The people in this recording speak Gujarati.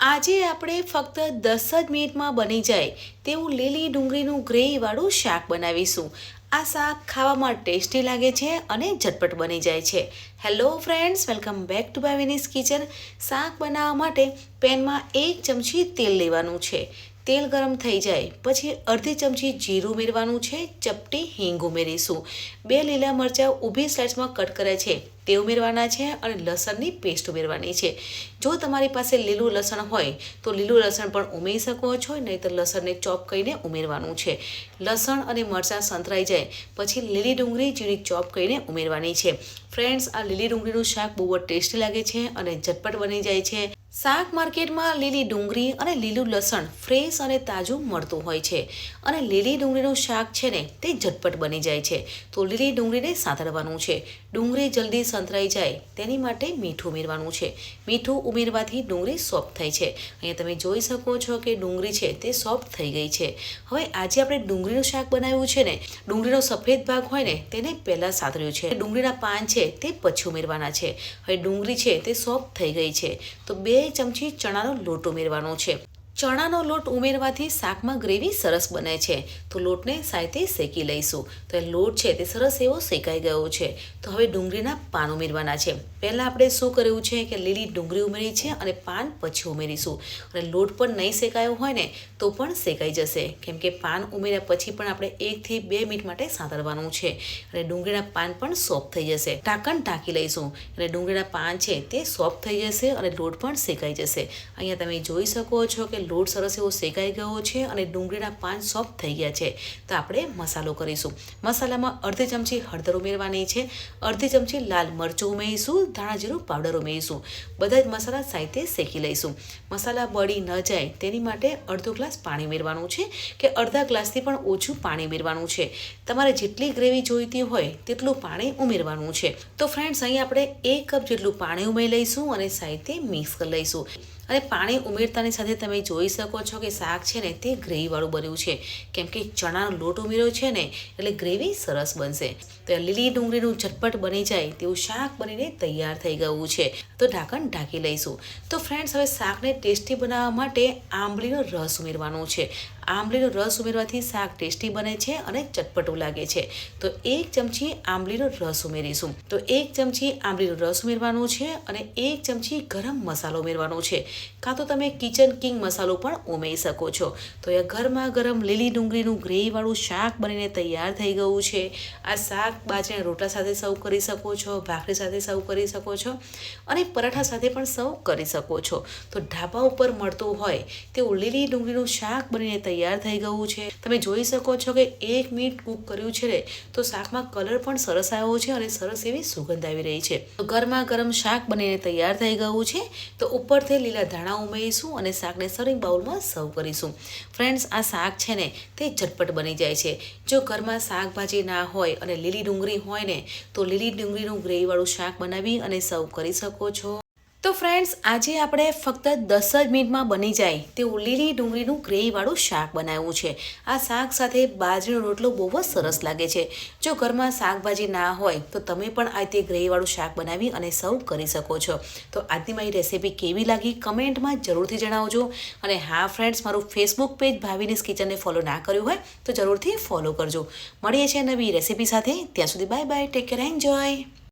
આજે આપણે ફક્ત દસ જ મિનિટમાં બની જાય તેવું લીલી ડુંગળીનું ગ્રેવીવાળું શાક બનાવીશું. આ શાક ખાવામાં ટેસ્ટી લાગે છે અને ઝટપટ બની જાય છે. Hello friends welcome back to Bhavini's kitchen શાક બનાવવા માટે પેનમાં એક ચમચી તેલ લેવાનું છે. તેલ ગરમ થઈ જાય. પછી અડધી ચમચી જીરું ઉમેરવાનું છે, ચપટી હિંગ ઉમેરીશું. બે લીલા મરચાં ઊભી સ્લાઇડ્સમાં કટ કરે છે. તે ઉમેરવાના છે અને લસણની પેસ્ટ ઉમેરવાની છે. જો તમારી પાસે લીલું લસણ હોય, તો લીલું લસણ પણ ઉમેરી શકો છો નહીં તો લસણને ચોપ કરીને ઉમેરવાનું છે. લસણ અને મરચાં સંતરાઈ જાય, પછી લીલી ડુંગળી ઝીણી ચોપ કરીને ઉમેરવાની છે. ફ્રેન્ડ્સ, આ લીલી ડુંગળીનું શાક બહુ જ ટેસ્ટી લાગે છે અને ઝટપટ બની જાય છે. શાક માર્કેટમાં લીલી ડુંગળી અને લીલું લસણ ફ્રેશ અને તાજું મળતું હોય છે. અને લીલી ડુંગળીનું શાક છે ને, તે ઝટપટ બની જાય છે. તો લીલી ડુંગળીને સાંતળવાનું છે. ડુંગળી જલ્દી સંતરાઈ જાય, તેની માટે મીઠું ઉમેરવાનું છે. મીઠું ઉમેરવાથી ડુંગળી સોફ્ટ થાય છે. અહીંયા તમે જોઈ શકો છો કે ડુંગળી છે તે સોફ્ટ થઈ ગઈ છે. હવે આજે આપણે ડુંગળીનું શાક બનાવ્યું છે ને, ડુંગળીનો સફેદ ભાગ હોય ને, તેને પહેલાં સાતર્યું છે. ડુંગળીના પાન છે તે પછી ઉમેરવાના છે. હવે ડુંગળી છે તે સોફ્ટ થઈ ગઈ છે. તો બે ચમચી ચણાનો લોટ ઉમેરવાનો છે. ચણાનો લોટ ઉમેરવાથી શાકમાં ગ્રેવી સરસ બને છે. તો લોટને સાયતે શેકી લઈશું. તો એ લોટ છે તે સરસ એવો શેકાઈ ગયો છે. તો હવે ડુંગળીના પાન ઉમેરવાના છે. પહેલાં આપણે શું કર્યું છે કે લીલી ડુંગળી ઉમેરી છે અને પાન પછી ઉમેરીશું. અને લોટ પણ નહીં શેકાયો હોય ને, તો પણ શેકાઈ જશે. કેમ કે પાન ઉમેર્યા પછી પણ આપણે એકથી બે મિનિટ માટે સાંતળવાનું છે. અને ડુંગળીના પાન પણ સોફ્ટ થઈ જશે. ઢાંકણ ઢાંકી લઈશું. અને ડુંગળીના પાન છે તે સોફ્ટ થઈ જશે અને લોટ પણ શેકાઈ જશે. અહીંયા તમે જોઈ શકો છો કે લોટ સરસ એવો શેકાઈ ગયો છે અને ડુંગળીના પાન સોફ્ટ થઈ ગયા છે. તો આપણે મસાલો કરીશું. મસાલામાં અડધી ચમચી હળદર ઉમેરવાની છે. અડધી ચમચી લાલ મરચું ઉમેરીશું. ધાણા જીરું પાવડર ઉમેરીશું. બધા જ મસાલા સાઈતે શેકી લઈશું. મસાલા બળી ન જાય તેની માટે અડધો ગ્લાસ પાણી ઉમેરવાનું છે કે અડધા ગ્લાસથી પણ ઓછું પાણી ઉમેરવાનું છે. તમારે જેટલી ગ્રેવી જોઈતી હોય તેટલું પાણી ઉમેરવાનું છે. તો ફ્રેન્ડ્સ અહીં આપણે એક કપ જેટલું પાણી ઉમેરી લઈશું અને સાઈતે મિક્સ કરી લઈશું. અને પાણી ઉમેરતાની સાથે તમે જોઈ શકો છો કે શાક છે ને તે ગ્રેવીવાળું બન્યું છે. કેમ કે ચણાનો લોટ ઉમેર્યો છે ને, એટલે ગ્રેવી સરસ બનશે. તો લીલી ડુંગળીનું ઝટપટ બની જાય તેવું શાક બનીને તૈયાર થઈ ગયું છે. તો ઢાંકણ ઢાંકી લઈશું. તો ફ્રેન્ડ્સ હવે શાકને ટેસ્ટી બનાવવા માટે આંબલીનો રસ ઉમેરવાનો છે. આંબલીનો રસ ઉમેરવાથી શાક ટેસ્ટી બને છે અને ચટપટું લાગે છે. તો એક ચમચી આંબલીનો રસ ઉમેરીશું. તો એક ચમચી આંબલીનો રસ ઉમેરવાનો છે અને એક ચમચી ગરમ મસાલો ઉમેરવાનો છે. કાં તો તમે કિચન કિંગ મસાલો પણ ઉમેરી શકો છો. તો એ ઘરમાં ગરમ લીલી ડુંગળીનું ગ્રેવીવાળું શાક બનીને તૈયાર થઈ ગયું છે. આ શાક બાજરીના રોટલા સાથે સર્વ કરી શકો છો, ભાખરી સાથે સર્વ કરી શકો છો અને પરાઠા સાથે પણ સર્વ કરી શકો છો. તો ઢાબા ઉપર મળતું હોય તેવું લીલી ડુંગળીનું શાક બનીને તૈયાર થઈ ગયું છે. તમે જોઈ શકો છો કે એક મિનિટ કૂક કર્યું છે ને, તો શાકમાં કલર પણ સરસ આવ્યો છે અને સરસ એવી સુગંધ આવી રહી છે. તો ગરમા ગરમ શાક બનીને તૈયાર થઈ ગયું છે, તો ઉપરથી લીલા ધાણા ઉમેરીશું અને શાકને સર્વિંગ બાઉલમાં સર્વ કરીશું. ફ્રેન્ડ્સ આ શાક છે ને, તે ઝટપટ બની જાય છે. જો ઘરમાં શાકભાજી ના હોય અને લીલી ડુંગળી હોય ને, તો લીલી ડુંગળીનું ગ્રેવીવાળું શાક બનાવી અને સર્વ કરી શકો છો. તો ફ્રેન્ડ્સ આજે આપણે ફક્ત દસ જ મિનિટમાં બની જાય તેવું લીલી ડુંગળીનું ગ્રેવીવાળું શાક બનાવ્યું છે. આ શાક સાથે બાજરીનો રોટલો બહુ જ સરસ લાગે છે. જો ઘરમાં શાકભાજી ના હોય, તો તમે પણ આ તે ગ્રેવીવાળું શાક બનાવી અને સર્વ કરી શકો છો. તો આજની મારી રેસીપી કેવી લાગી કમેન્ટમાં જરૂરથી જણાવજો. અને હા ફ્રેન્ડ્સ મારું ફેસબુક પેજ ભાવિનીસ કિચનને ફોલો ના કર્યું હોય, તો જરૂરથી ફોલો કરજો. મળીએ છીએ નવી રેસીપી સાથે. ત્યાં સુધી bye bye take care enjoy